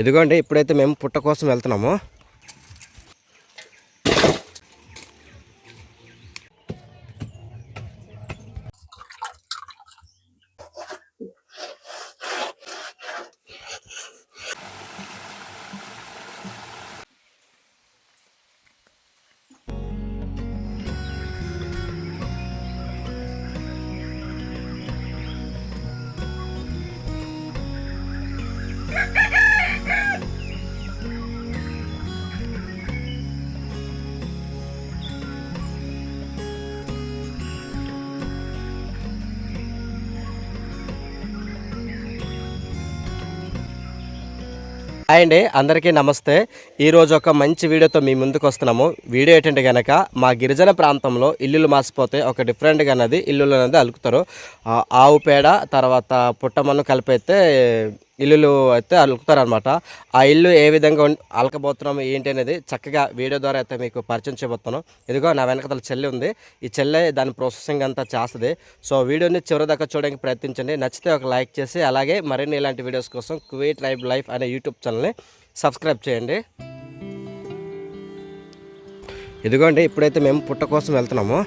ఇదిగోండి ఇప్పుడైతే మేము పుట్ట కోసం వెళ్తున్నాము. హాయ్ అండి అందరికీ నమస్తే. ఈరోజు ఒక మంచి వీడియోతో మీ ముందుకు వస్తున్నాము. వీడియో ఏంటంటే కనుక మా గిరిజన ప్రాంతంలో ఇల్లులు మాసిపోతే ఒక డిఫరెంట్గా అనేది ఇల్లులు అనేది అలుకుతారు. ఆవు పేడ తర్వాత పుట్టమన్ను కలిపైతే ఇల్లులు అయితే అలుకుతారు అనమాట ఆ ఇల్లు ఏ విధంగా అలకబోతున్నాము ఏంటి అనేది చక్కగా వీడియో ద్వారా అయితే మీకు పరిచయం చేయబోతున్నాను. ఇదిగో నా వెనకతల చెల్లి ఉంది. ఈ చెల్లె దాని ప్రాసెసింగ్ అంతా చేస్తుంది. సో వీడియోని చివరి దాకా చూడడానికి ప్రయత్నించండి. నచ్చితే ఒక లైక్ చేసి అలాగే మరిన్ని ఇలాంటి వీడియోస్ కోసం కువైట్ లైవ్ లైఫ్ అనే యూట్యూబ్ ఛానల్ని సబ్స్క్రైబ్ చేయండి. ఇదిగోండి ఇప్పుడైతే మేము పుట్ట కోసం వెళ్తున్నాము.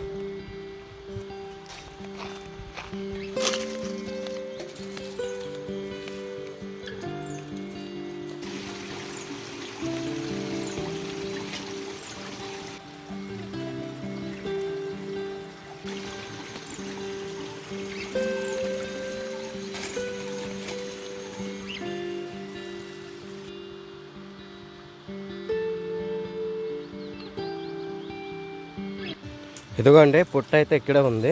ఇదిగోండి పుట్ట అయితే ఇక్కడే ఉంది.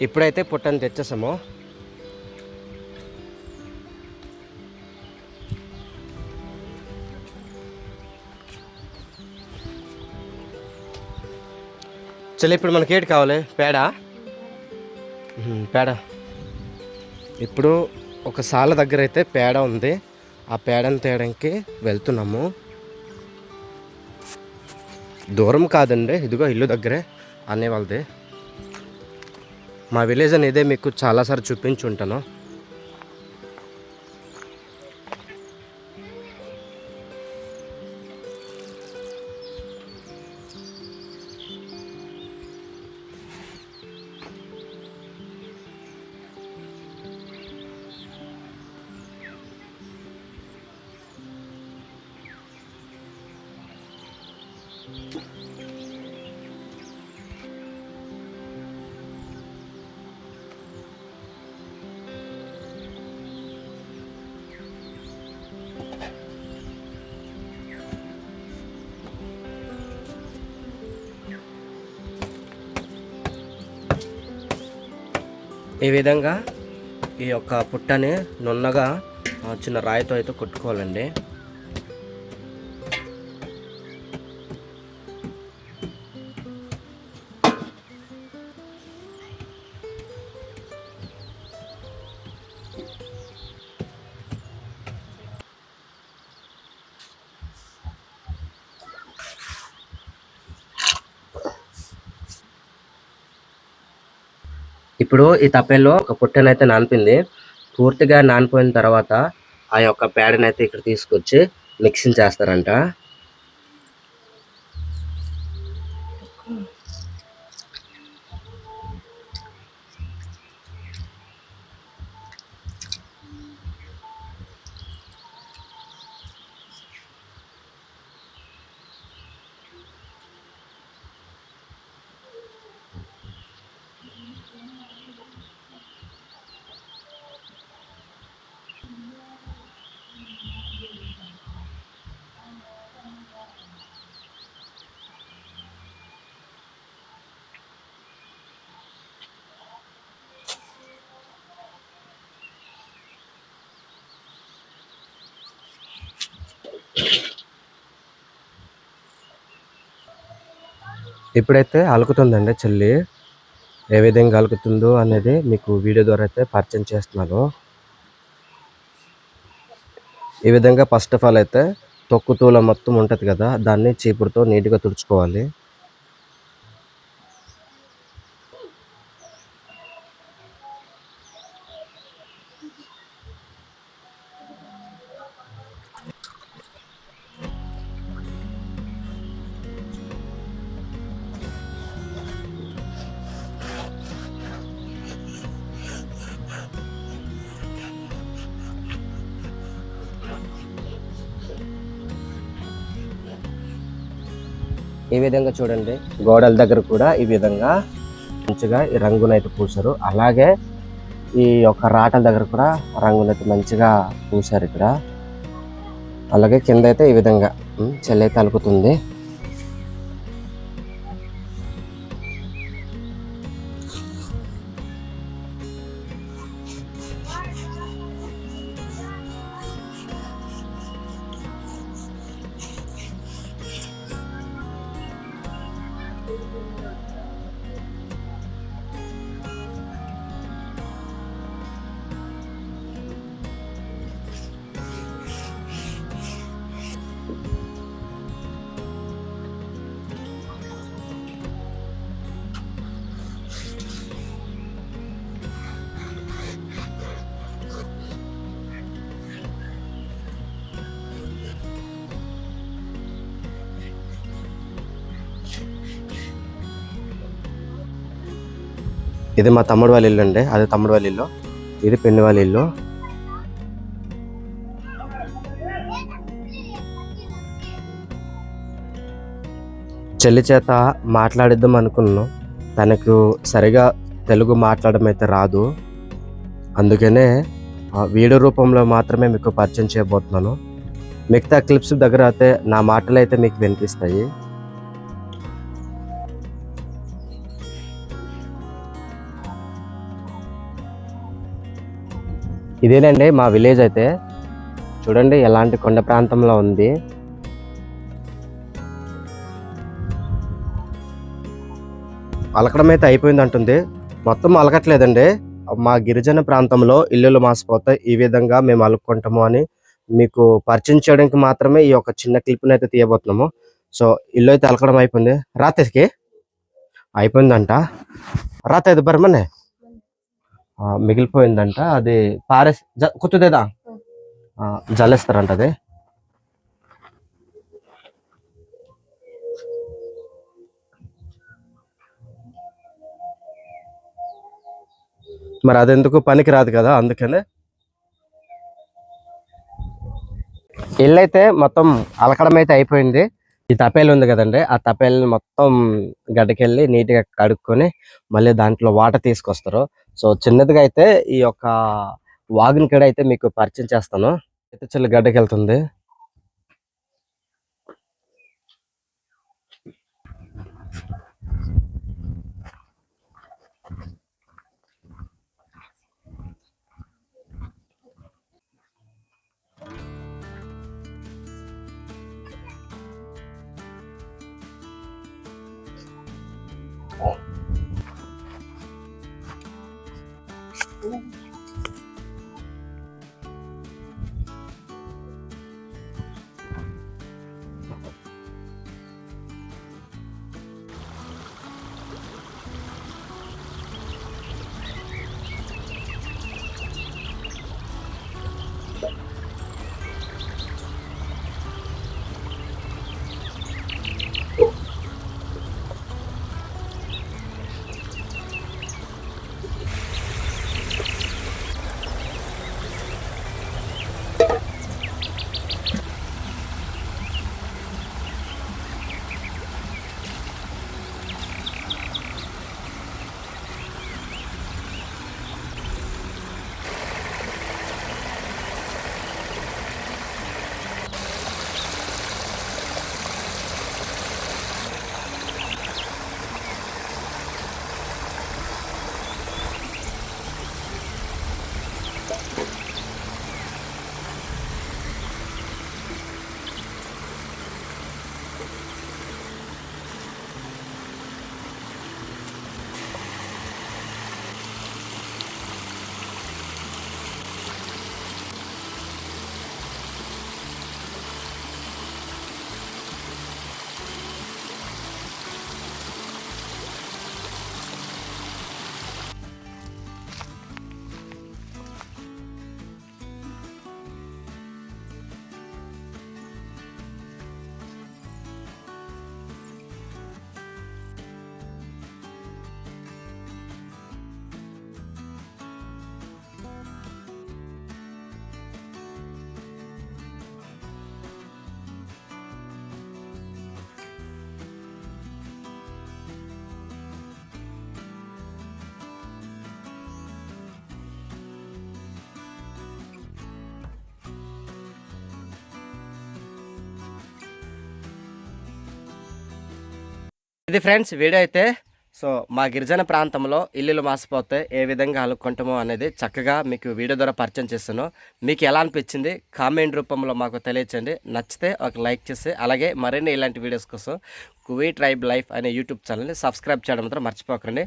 ఇప్పుడైతే పుట్టని తెచ్చేసాము. చలి ఇప్పుడు మనకి ఏటి కావాలి? పేడ? పేడ. ఇప్పుడు ఒక సాల దగ్గర అయితే పేడ ఉంది. ఆ పేడను తేయడానికి వెళ్తున్నాము. దూరం కాదండి. ఇదిగో ఇల్లు దగ్గరే. అనే వాళ్ళది. మా విలేజ్ అనేది మీకు చాలాసార్లు చూపించి ఈ విధంగా ఈ యొక్క పుట్టని నున్నగా చిన్న రాయితో అయితే కొట్టుకోవాలండి. ఇప్పుడు ఈ తప్పెల్లో ఒక పుట్టనైతే నానిపింది. పూర్తిగా నానిపోయిన తర్వాత ఆ యొక్క పేడనైతే ఇక్కడ తీసుకొచ్చి మిక్సింగ్ చేస్తారంట. ఇప్పుడైతే అలుకుతుందండి చెల్లి ఏ విధంగా కలుగుతుందో అనేది మీకు వీడియో ద్వారా అయితే పరిచయం చేస్తున్నాను. ఈ విధంగా ఫస్ట్ ఆఫ్ ఆల్ అయితే తొక్కు తూల మొత్తం ఉంటుంది కదా దాన్ని చీపురుతో నీట్గా తుడుచుకోవాలి. ఈ విధంగా చూడండి. గోడల దగ్గర కూడా ఈ విధంగా మంచిగా ఈ రంగునైతే పూసారు అలాగే ఈ యొక్క రాటల దగ్గర కూడా రంగునైతే మంచిగా పూసారు ఇక్కడ. అలాగే కింద అయితే ఈ విధంగా చెల్లైతే చెల్లి అలుకుతుంది. ఇది మా తమ్ముడు వాళ్ళ ఇల్లు అండి. అదే తమ్ముడు వాళ్ళ ఇల్లు. ఇది పెన్ను వాళ్ళ ఇల్లు. చెల్లి చేత మాట్లాడిద్దాం అనుకున్నాను. తనకు సరిగా తెలుగు మాట్లాడడం అయితే రాదు. అందుకనే ఆ, వీడియో రూపంలో మాత్రమే మీకు పరిచయం చేయబోతున్నాను. మిగతా క్లిప్స్ దగ్గర అయితే నా మాటలు అయితే మీకు వినిపిస్తాయి. ఇదేనండి మా విలేజ్ అయితే. చూడండి ఎలాంటి కొండ ప్రాంతంలో ఉంది. అలకడం అయితే అయిపోయింది అంటుంది మొత్తం అలకట్లేదండి. మా గిరిజన ప్రాంతంలో ఇల్లులు మాసిపోతే ఈ విధంగా మేము అలుక్కుంటాము అని మీకు పరిచయం చేయడానికి మాత్రమే ఈ యొక్క చిన్న క్లిప్ని అయితే తీయబోతున్నాము. సో ఇల్లు అయితే అలకడం అయిపోయింది. రాత్రికి? అయిపోయిందంట. రాత ఇది బర్మనే? మిగిలిపోయిందంట. అది పారేసి కుత్తుదేదా ఆ, జల్లేస్తారంట అది. మరి అదెందుకు? పనికి రాదు కదా అందుకనే. ఇల్లు అయితే మొత్తం అలకడం అయితే అయిపోయింది. ఈ తపేలు ఉంది కదండి. ఆ తపేలని మొత్తం గడ్డకెళ్ళి నీట్గా కడుక్కొని మళ్ళీ దాంట్లో వాటర్ తీసుకొస్తారు. సో చిన్నదిగా అయితే ఈ యొక్క వాగుని కూడా అయితే మీకు పరిచయం చేస్తాను. అయితే చెల్లి గడ్డకి వెళ్తుంది ఇది ఫ్రెండ్స్ వీడియో అయితే. సో మా గిరిజన ప్రాంతంలో ఇల్లులు మాసిపోతే ఏ విధంగా అలుక్కుంటామో అనేది చక్కగా మీకు వీడియో ద్వారా పరిచయం చేస్తాను. మీకు ఎలా అనిపించింది? కామెంట్ రూపంలో మాకు తెలియచండి నచ్చితే ఒక లైక్ చేసి అలాగే మరిన్ని ఇలాంటి వీడియోస్ కోసం కువీ ట్రైబ్ లైఫ్ అనే యూట్యూబ్ ఛానల్ని సబ్స్క్రైబ్ చేయడం మాత్రం మర్చిపోకండి.